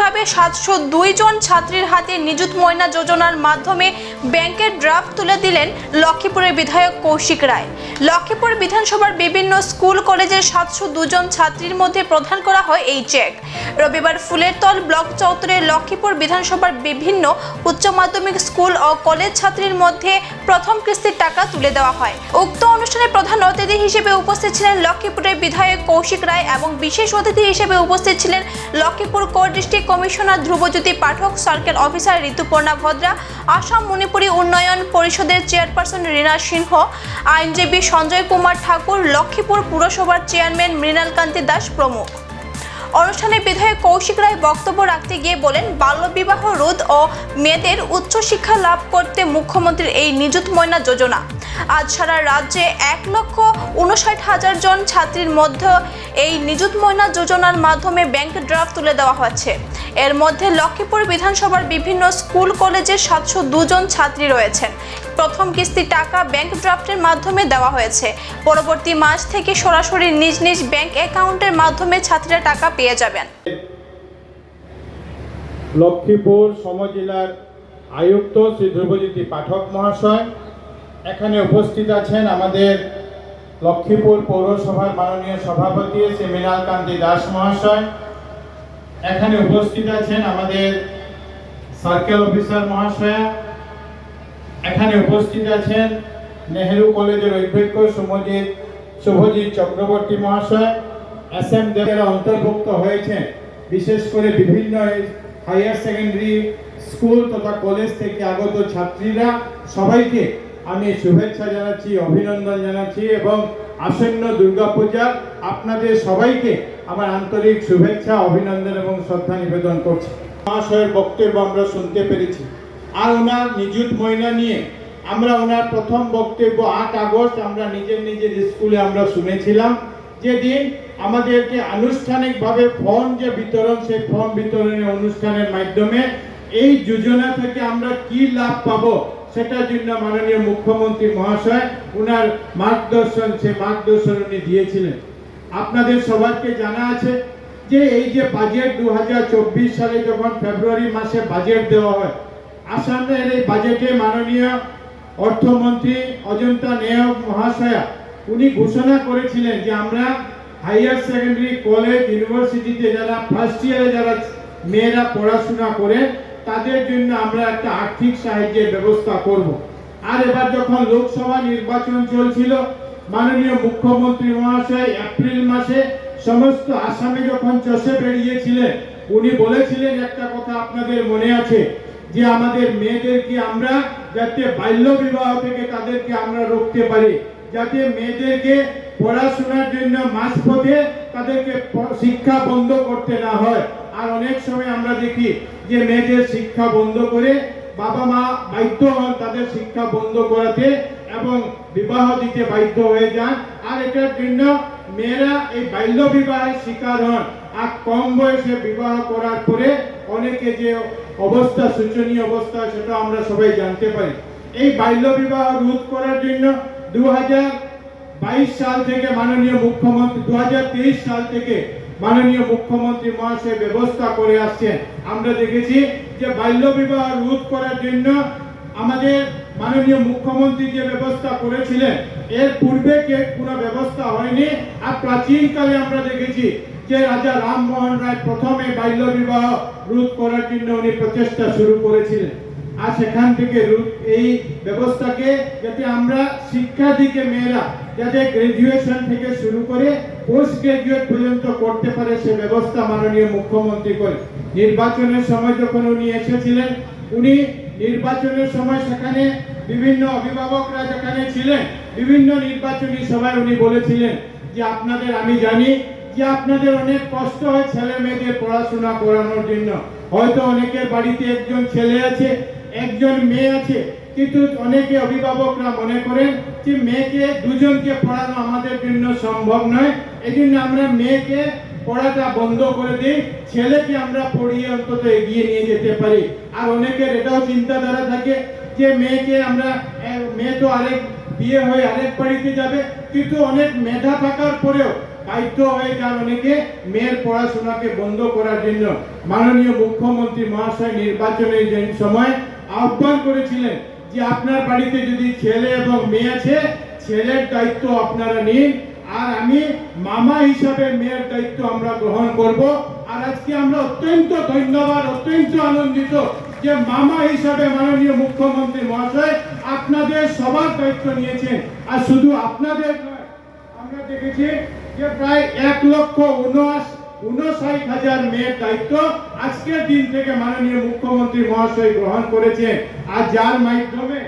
একইভাবে সাতশো দুই জন ছাত্রীর হাতে নিযুত ময়না যোজনার মাধ্যমে ব্যাংকের ড্রাফট তুলে দিলেন লক্ষ্মীপুরের বিধায়ক কৌশিক রায়? লক্ষ্মীপুর বিধানসভার বিভিন্ন স্কুল, কলেজের সাতশো দুজন ছাত্রীর মধ্যে প্রদান করা হয় এই চেক। রবিবার ফুলেরতল ব্লক চত্বরে লক্ষ্মীপুর বিধানসভার বিভিন্ন উচ্চ মাধ্যমিক স্কুল ও কলেজ ছাত্রীর মধ্যে প্রথম কিস্তির টাকা তুলে দেওয়া হয়। উক্ত অনুষ্ঠানে প্রধান অতিথি হিসেবে উপস্থিত ছিলেন লক্ষ্মীপুরের বিধায়ক কৌশিক রায় এবং বিশেষ অতিথি হিসেবে উপস্থিত ছিলেন Lakshmipur co district commissioner Dhrubajyoti Pathak, circle officer Rituparna Bhadra, Assam Manipuri উন্নয়ন পরিষদের চেয়ারপারসন রীনা সিংহ, আইনজীবী সঞ্জয় কুমার ঠাকুর লক্ষ্মীপুর পুরসভার চেয়ারম্যান মৃণালকান্তি দাস প্রমুখ। অনুষ্ঠানে বিধায়ক কৌশিক রায় বক্তব্য রাখতে গিয়ে বলেন, বাল্যবিবাহ রোধ ও মেয়েদের উচ্চশিক্ষা লাভ করতে মুখ্যমন্ত্রীর এই নিযুত ময়না যোজনা। আজ সারা রাজ্যে এক লক্ষ উনষাট হাজার জন ছাত্রীর মধ্যে এই নিযুত ময়না যোজনার মাধ্যমে ব্যাংক ড্রাফট তুলে দেওয়া হচ্ছে। এর মধ্যে লক্ষ্মীপুর বিধানসভার বিভিন্ন স্কুল কলেজের সাতশো দুজন ছাত্রী রয়েছেন। প্রথম কিস্তি টাকা ব্যাংক ড্রাফটের মাধ্যমে দেওয়া হয়েছে। পরবর্তী মাস থেকে সরাসরি নিজ নিজ ব্যাংক অ্যাকাউন্টের মাধ্যমে ছাত্রীরা টাকা পেয়ে যাবেন। লক্ষ্মীপুর সমজেলার আয়ুক্ত শ্রী ধ্রুবজ্যোতি পাঠক মহাশয়। এখানে উপস্থিত আছেন আমাদের লক্ষ্মীপুর পৌরসভার মাননীয় সভাপতি শ্রী মৃণাল কান্তি দাস মহাশয়। এখানে উপস্থিত আছেন আমাদের সার্কেল অফিসার মহাশয়া। এখানে উপস্থিত আছেন নেহেরু কলেজের অধ্যক্ষ সুমজিৎ শুভজিৎ চক্রবর্তী মহাশয়। এস এম দেবেরা অন্তর্ভুক্ত হয়েছেন, বিশেষ করে বিভিন্ন হায়ার সেকেন্ডারি স্কুল তথা কলেজ থেকে আগত ছাত্রীরা। সবাইকে আমি শুভেচ্ছা জানাচ্ছি, অভিনন্দন জানাচ্ছি এবং আসন্ন দুর্গাপূজার আপনাদের সবাইকে আমার আন্তরিক শুভেচ্ছা, অভিনন্দন এবং শ্রদ্ধা নিবেদন করছি। মহাশয়ের বক্তব্য আমরা শুনতে পেরেছি। আর ওনার নিযুত ময়না নিয়ে আমরা ওনার প্রথম বক্তব্য আট আগস্ট আমরা নিজের নিজের স্কুলে আমরা শুনেছিলাম। যেদিন আমাদেরকে আনুষ্ঠানিকভাবে ফর্ম যে বিতরণ, সেই ফর্ম বিতরণের অনুষ্ঠানের মাধ্যমে এই যোজনা থেকে আমরা কি লাভ পাবো, সেটার জন্য মাননীয় মুখ্যমন্ত্রী মহাশয় ওনার মার্গদর্শন সে মার্গদর্শন উনি দিয়েছিলেন। আপনাদের সবাইকে জানা আছে যে এই যে বাজেট দু হাজার চব্বিশ সালে যখন ফেব্রুয়ারি মাসে বাজেট দেওয়া হয়, আসামের এই বাজেটে মাননীয় অর্থমন্ত্রী অজন্তা নেয়ক মহাশয়া, উনি ঘোষণা করেছিলেন যে আমরা হাইয়ার সেকেন্ডারি কলেজ, ইউনিভার্সিটিতে যারা ফার্স্ট ইয়ারে যারা মেয়েরা পড়াশোনা করে, তাদের জন্য আমরা একটা আর্থিক সাহায্যের ব্যবস্থা করব। আর এবার যখন লোকসভা নির্বাচন চলছিল, মাননীয় মুখ্যমন্ত্রী মহাশয় এপ্রিল মাসে সমস্ত আসামে যখন চষে বেরিয়েছিলেন, উনি বলেছিলেন একটা কথা আপনাদের মনে আছে, যে আমাদের মেয়েদেরকে আমরা যাতে বাল্য বিবাহ থেকে তাদেরকে আমরা রুখতে পারি, যাতে মেয়েদেরকে পড়াশোনার জন্য মাঝপথে তাদেরকে শিক্ষা বন্ধ করতে না হয়। আর অনেক সময় আমরা দেখি যে মেয়েদের শিক্ষা বন্ধ করে বাবা মা বাধ্য হন তাদের শিক্ষা বন্ধ করাতে এবং বিবাহ দিতে বাধ্য হয়ে যান। আর এটার জন্য মেয়েরা এই বাল্য বিবাহের শিকার হন। আর কম বয়সে বিবাহ করার পরে অনেকে যে অবস্থা, শোচনীয় অবস্থা, সেটা আমরা সবাই জানতে পারি। এই বাল্য বিবাহ রোধ করার জন্য দু হাজার বাইশ সাল থেকে মাননীয় মুখ্যমন্ত্রী দু সাল থেকে মাননীয় মুখ্যমন্ত্রী মহাশয় ব্যবস্থা করে আসছেন। আমরা দেখেছি যে বাল্য বিবাহ রোধ করার জন্য আমাদের মাননীয় মুখ্যমন্ত্রী যে ব্যবস্থা করেছিলেন, এর পূর্বে কে কোনো ব্যবস্থা হয়নি। আর প্রাচীনকালে আমরা দেখেছি যে রাজা রামমোহন রায় প্রথমে বাল্য বিবাহ রোধ করার জন্য উনি প্রচেষ্টা শুরু করেছিলেন। আর সেখান থেকে এই ব্যবস্থাকে যাতে আমরা শিক্ষা দিকে মেয়েরা যাতে গ্রাজুয়েশন থেকে শুরু করে পোস্ট গ্রাজুয়েট পর্যন্ত করতে পারে সে ব্যবস্থা মাননীয় মুখ্যমন্ত্রী করে। নির্বাচনের সময় যখন উনি এসেছিলেন, উনি নির্বাচনের সময় সেখানে বিভিন্ন অভিভাবকরা যেখানে ছিলেন, বিভিন্ন নির্বাচনী সভায় উনি বলেছিলেন যে, আপনাদের আমি জানি যে আপনাদের অনেক কষ্ট হয় ছেলে মেয়েদের পড়াশোনা করানোর জন্য। হয়তো অনেকের বাড়িতে একজন ছেলে আছে, একজন মেয়ে আছে কিন্তু অনেকে অভিভাবকরা মনে করেন যে মেয়েকে দুজনকে পড়ানো আমাদের জন্য সম্ভব নয়। এই জন্য আমরা মেয়েকে পড়াটা বন্ধ করে দিই, ছেলেকে আমরা পড়িয়ে অন্তত এগিয়ে নিয়ে যেতে পারি। আর অনেকের এটাও চিন্তাধারা থাকে যে মেয়েকে আমরা মেয়ে তো আরেক বিয়ে হয়ে আরেক বাড়িতে যাবে, কিন্তু অনেক মেধা থাকার পরেও বাধ্য হয়ে যান অনেকে মেয়ের পড়াশোনাকে বন্ধ করার জন্য। মাননীয় মুখ্যমন্ত্রী মহাশয় নির্বাচনের সময় আহ্বান করেছিলেন যে আপনার বাড়িতে যদি ছেলে এবং মেয়ে আছে, ছেলের দায়িত্ব আপনারা নিন। আর আমি মামা হিসাবে মেয়ের দায়িত্ব আমরা গ্রহণ করব। আর আজকে আমরা অত্যন্ত ধন্যবাদ, অত্যন্ত আনন্দিত যে মামা হিসাবে মাননীয় মুখ্যমন্ত্রী মহাশয় আপনাদের সবার দায়িত্ব নিয়েছেন। আর শুধু আপনাদের নয়, আমরা দেখেছি যে প্রায় এক লক্ষ উনআশ উনষাট হাজার মেয়ের দায়িত্ব আজকের দিন থেকে মাননীয় মুখ্যমন্ত্রী মহাশয় গ্রহণ করেছেন আর যার মাধ্যমে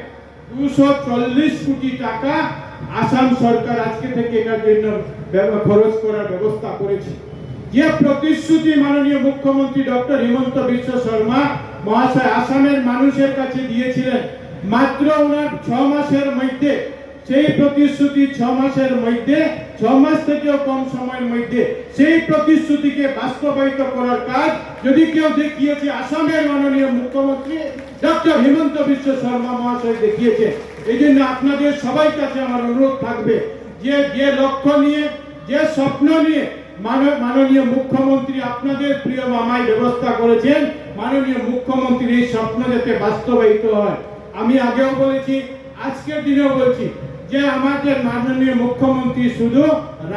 দুশো চল্লিশ কোটি টাকা আসাম সরকার আজকে থেকে এটার জন্য খরচ করার ব্যবস্থা করেছে। যে প্রতিশ্রুতি মাননীয় মুখ্যমন্ত্রী ডক্টর হিমন্ত বিশ্ব শর্মা মহাশয় আসামের মানুষের কাছে দিয়েছিলেন, মাত্র ওনার ছ মাসের মধ্যে সেই প্রতিশ্রুতি ছ মাসের মধ্যে, ছ মাস থেকেও কম সময়ের মধ্যে, সেই প্রতিশ্রুতিকে বাস্তবায়িত করার কাজ যদি কেউ দেখিয়েছে, আসামের মাননীয় মুখ্যমন্ত্রী ডক্টর হিমন্ত বিশ্ব শর্মা মহাশয় দেখিয়েছে। এই জন্য আপনাদের সবাই কাছে আমার অনুরোধ থাকবে, যে যে লক্ষ্য নিয়ে, যে স্বপ্ন নিয়ে মাননীয় মুখ্যমন্ত্রী আপনাদের প্রিয় মামাই ব্যবস্থা করেছেন, মাননীয় মুখ্যমন্ত্রীর এই স্বপ্ন যাতে বাস্তবায়িত হয়। আমি আগেও বলেছি আজকের দিনেও বলছি যে আমাদের মাননীয় মুখ্যমন্ত্রী শুধু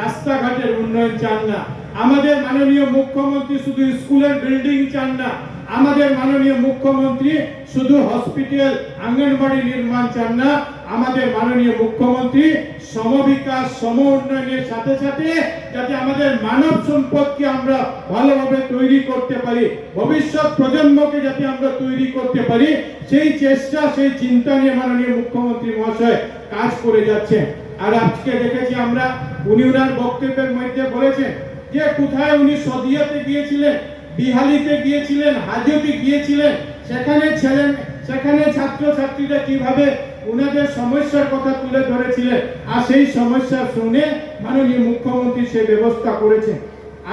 রাস্তাঘাটের উন্নয়ন চান না, আমাদের মাননীয় মুখ্যমন্ত্রী শুধু স্কুলের বিল্ডিং চান না, আমাদের মাননীয় মুখ্যমন্ত্রী শুধু হসপিটাল আঙ্গনবাড়ি নির্মাণ চান না আমাদের মাননীয় মুখ্যমন্ত্রী সমবিকাশ, সম উন্নয়নের সাথে সাথে যাতে আমাদের মানব সম্পদকে আমরা ভালোভাবে তৈরি করতে পারি, ভবিষ্যৎ প্রজন্মকে যাতে আমরা তৈরি করতে পারি, সেই চেষ্টা, সেই চিন্তা নিয়ে মাননীয় মুখ্যমন্ত্রী মহাশয় কাজ করে যাচ্ছেন। আর আজকে দেখেছি আমরা উনি উনার বক্তব্যের মধ্যে বলেছেন যে কোথায় উনি সদিয়াতে গিয়েছিলেন, বিহালিতে গিয়েছিলেন, হাজতে গিয়েছিলেন, সেখানে ছেলেন, সেখানে ছাত্র ছাত্রীরা কীভাবে ওনাদের সমস্যার কথা তুলে ধরেছিলেন আর সেই সমস্যা শুনে মাননীয় মুখ্যমন্ত্রী সে ব্যবস্থা করেছেন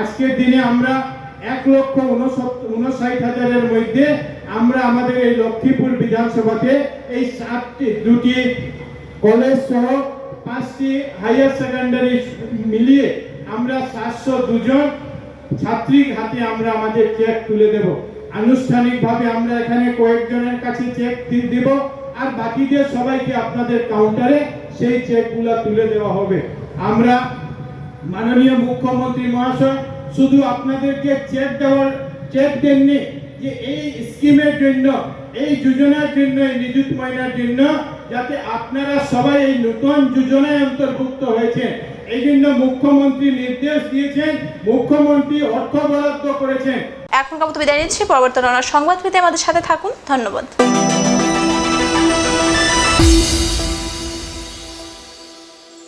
আজকের দিনে আমরা এক লক্ষ উনষাট হাজারের মধ্যে আমরা আমাদের এই লক্ষ্মীপুর বিধানসভাতে এই সাতটি, দুটি কলেজ সহ পাঁচটি হায়ার সেকেন্ডারি মিলিয়ে আমরা সাতশো দুজন ছাত্রীর হাতে আমরা আমাদের চেক তুলে দেব। আনুষ্ঠানিকভাবে আমরা এখানে কয়েকজনের কাছে চেক দিব। আর বাকিদের সবাইকে আপনাদের কাউন্টারে সেই চেকগুলো তুলে দেওয়া হবে। আমরা মাননীয় মুখ্যমন্ত্রী মহাশয় শুধু আপনাদেরকে চেক দেওয়ার চেক দেননি যে এই স্কিমের জন্য, এই যোজনার জন্য, এই নিযুত মহিলার জন্য যাতে আপনারা সবাই এই নতুন যোজনায় অন্তর্ভুক্ত হয়েছে এই জন্য মুখ্যমন্ত্রী নির্দেশ দিয়েছেন, মুখ্যমন্ত্রী অর্থ বরাদ্দ করেছেন। এখনকার মতো বিদায় নিচ্ছি। পরবর্তী সংবাদ পেতে আমাদের সাথে থাকুন। ধন্যবাদ।